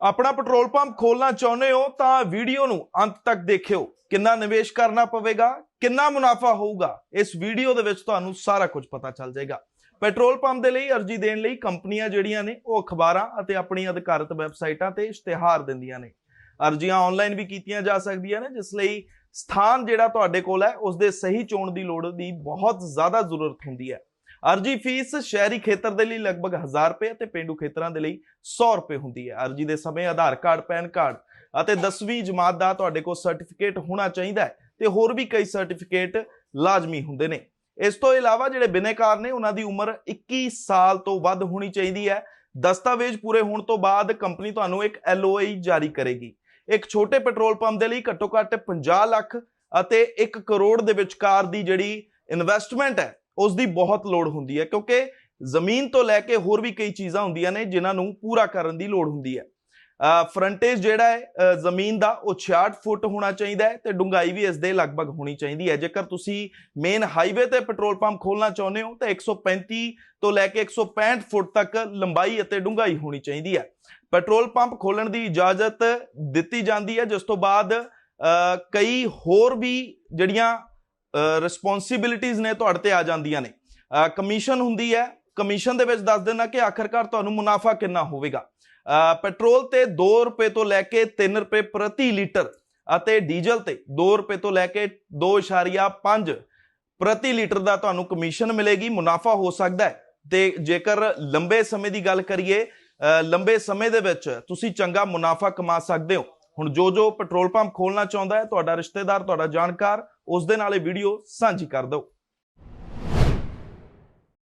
ਆਪਣਾ petrol pump ਖੋਲਣਾ ਚਾਹੁੰਦੇ ਹੋ ਤਾਂ ਵੀਡੀਓ ਨੂੰ ਅੰਤ ਤੱਕ ਦੇਖਿਓ। ਕਿੰਨਾ ਨਿਵੇਸ਼ ਕਰਨਾ ਪਵੇਗਾ, ਕਿੰਨਾ ਮੁਨਾਫਾ ਹੋਊਗਾ, ਇਸ ਵੀਡੀਓ ਦੇ ਵਿੱਚ ਤੁਹਾਨੂੰ ਸਾਰਾ ਕੁਝ ਪਤਾ ਚੱਲ ਜਾਏਗਾ। ਪੈਟਰੋਲ ਪੰਪ ਦੇ ਲਈ ਅਰਜ਼ੀ ਦੇਣ ਲਈ ਕੰਪਨੀਆਂ ਜਿਹੜੀਆਂ ਨੇ, ਉਹ ਅਖਬਾਰਾਂ ਅਤੇ ਆਪਣੀਆਂ ਅਧਿਕਾਰਤ ਵੈਬਸਾਈਟਾਂ ਤੇ ਇਸ਼ਤਿਹਾਰ ਦਿੰਦੀਆਂ ਨੇ। ਅਰਜ਼ੀਆਂ ਆਨਲਾਈਨ ਵੀ ਕੀਤੀਆਂ ਜਾ ਸਕਦੀਆਂ ਨੇ, ਜਿਸ ਲਈ ਸਥਾਨ ਜਿਹੜਾ ਤੁਹਾਡੇ ਕੋਲ ਹੈ ਉਸ ਦੇ ਸਹੀ ਚੋਣ ਦੀ ਲੋੜ ਦੀ ਬਹੁਤ ਜ਼ਿਆਦਾ ਜ਼ਰੂਰਤ ਹੁੰਦੀ ਹੈ। ਅਰਜੀ ਫੀਸ ਸ਼ਹਿਰੀ ਖੇਤਰ ਦੇ ਲਈ ਲਗਭਗ 1000 ਰੁਪਏ ਅਤੇ ਪਿੰਡੂ ਖੇਤਰਾਂ ਦੇ ਲਈ 100 ਰੁਪਏ ਹੁੰਦੀ ਹੈ। ਅਰਜੀ ਦੇ ਸਮੇਂ ਆਧਾਰ ਕਾਰਡ, ਪੈਨ ਕਾਰਡ ਅਤੇ 10ਵੀਂ ਜਮਾਤ ਦਾ ਤੁਹਾਡੇ ਕੋਲ ਸਰਟੀਫਿਕੇਟ ਹੋਣਾ ਚਾਹੀਦਾ ਹੈ ਤੇ ਹੋਰ ਵੀ ਕਈ ਸਰਟੀਫਿਕੇਟ ਲਾਜ਼ਮੀ ਹੁੰਦੇ ਨੇ। ਇਸ ਤੋਂ ਇਲਾਵਾ ਜਿਹੜੇ ਬਿਨੇਕਾਰ ਨੇ, ਉਹਨਾਂ ਦੀ ਉਮਰ 21 ਸਾਲ ਤੋਂ ਵੱਧ ਹੋਣੀ ਚਾਹੀਦੀ ਹੈ। ਦਸਤਾਵੇਜ਼ ਪੂਰੇ ਹੋਣ ਤੋਂ ਬਾਅਦ ਕੰਪਨੀ ਤੁਹਾਨੂੰ ਇੱਕ LOI ਜਾਰੀ ਕਰੇਗੀ। ਇੱਕ ਛੋਟੇ ਪੈਟਰੋਲ ਪੰਪ ਦੇ ਲਈ ਘੱਟੋ ਘੱਟ 50 ਲੱਖ ਅਤੇ 1 ਕਰੋੜ ਦੇ ਵਿਚਕਾਰ ਦੀ ਜਿਹੜੀ ਇਨਵੈਸਟਮੈਂਟ ਹੈ ਉਸ ਦੀ ਬਹੁਤ ਲੋੜ ਹੁੰਦੀ ਹੈ, ਕਿਉਂਕਿ ਜ਼ਮੀਨ ਤੋਂ ਲੈ ਕੇ ਹੋਰ ਵੀ ਕਈ ਚੀਜ਼ਾਂ ਹੁੰਦੀਆਂ ਨੇ ਜਿਨ੍ਹਾਂ ਨੂੰ ਪੂਰਾ ਕਰਨ ਦੀ ਲੋੜ ਹੁੰਦੀ ਹੈ। ਫਰੰਟੇਜ ਜਿਹੜਾ ਹੈ ਜ਼ਮੀਨ ਦਾ ਉਹ 66 ਫੁੱਟ ਹੋਣਾ ਚਾਹੀਦਾ ਹੈ ਤੇ ਡੂੰਘਾਈ ਵੀ ਇਸ ਦੇ ਲਗਭਗ ਹੋਣੀ ਚਾਹੀਦੀ ਹੈ। ਜੇਕਰ ਤੁਸੀਂ ਮੇਨ ਹਾਈਵੇ ਤੇ ਪੈਟਰੋਲ ਪੰਪ ਖੋਲਣਾ ਚਾਹੁੰਦੇ ਹੋ, ਤਾਂ 135 ਤੋਂ ਲੈ ਕੇ 165 ਫੁੱਟ ਤੱਕ ਲੰਬਾਈ ਅਤੇ ਡੂੰਘਾਈ ਹੋਣੀ ਚਾਹੀਦੀ ਹੈ। ਪੈਟਰੋਲ ਪੰਪ ਖੋਲਣ ਦੀ ਇਜਾਜ਼ਤ ਦਿੱਤੀ ਜਾਂਦੀ ਹੈ, ਜਿਸ ਤੋਂ ਬਾਅਦ ਕਈ ਹੋਰ ਵੀ ਜਿਹੜੀਆਂ ਰਿਸਪੌਂਸਿਬਿਲਿਟੀਆਂ ਨੇ ਤੁਹਾਡੇ ਤੇ ਆ ਜਾਂਦੀਆਂ ਨੇ। ਕਮਿਸ਼ਨ ਹੁੰਦੀ ਹੈ ਕਮਿਸ਼ਨ ਦੇ ਵਿੱਚ ਦੱਸ ਦੇਣਾ ਕਿ ਆਖਰਕਾਰ ਤੁਹਾਨੂੰ ਮੁਨਾਫਾ ਕਿੰਨਾ ਹੋਵੇਗਾ। ਪੈਟਰੋਲ ਤੇ 2 ਰੁਪਏ ਤੋਂ ਲੈ ਕੇ 3 ਰੁਪਏ ਪ੍ਰਤੀ ਲੀਟਰ ਅਤੇ ਡੀਜ਼ਲ ਤੇ 2 ਰੁਪਏ ਤੋਂ ਲੈ ਕੇ 2.5 ਪ੍ਰਤੀ ਲੀਟਰ ਦਾ ਤੁਹਾਨੂੰ ਕਮਿਸ਼ਨ ਮਿਲੇਗੀ, ਮੁਨਾਫਾ ਹੋ ਸਕਦਾ ਹੈ। ਤੇ ਜੇਕਰ ਲੰਬੇ ਸਮੇਂ ਦੀ ਗੱਲ ਕਰੀਏ ਲੰਬੇ ਸਮੇਂ ਦੇ ਵਿੱਚ ਤੁਸੀਂ ਚੰਗਾ ਮੁਨਾਫਾ ਕਮਾ ਸਕਦੇ ਹੋ। ਹੁਣ ਜੋ ਜੋ ਪੈਟਰੋਲ ਪੰਪ ਖੋਲਣਾ ਚਾਹੁੰਦਾ ਹੈ, ਤੁਹਾਡਾ ਰਿਸ਼ਤੇਦਾਰ, ਤੁਹਾਡਾ ਜਾਣਕਾਰ, ਉਸ ਦੇ ਨਾਲ ਇਹ ਵੀਡੀਓ ਸਾਂਝੀ ਕਰ ਦਿਓ।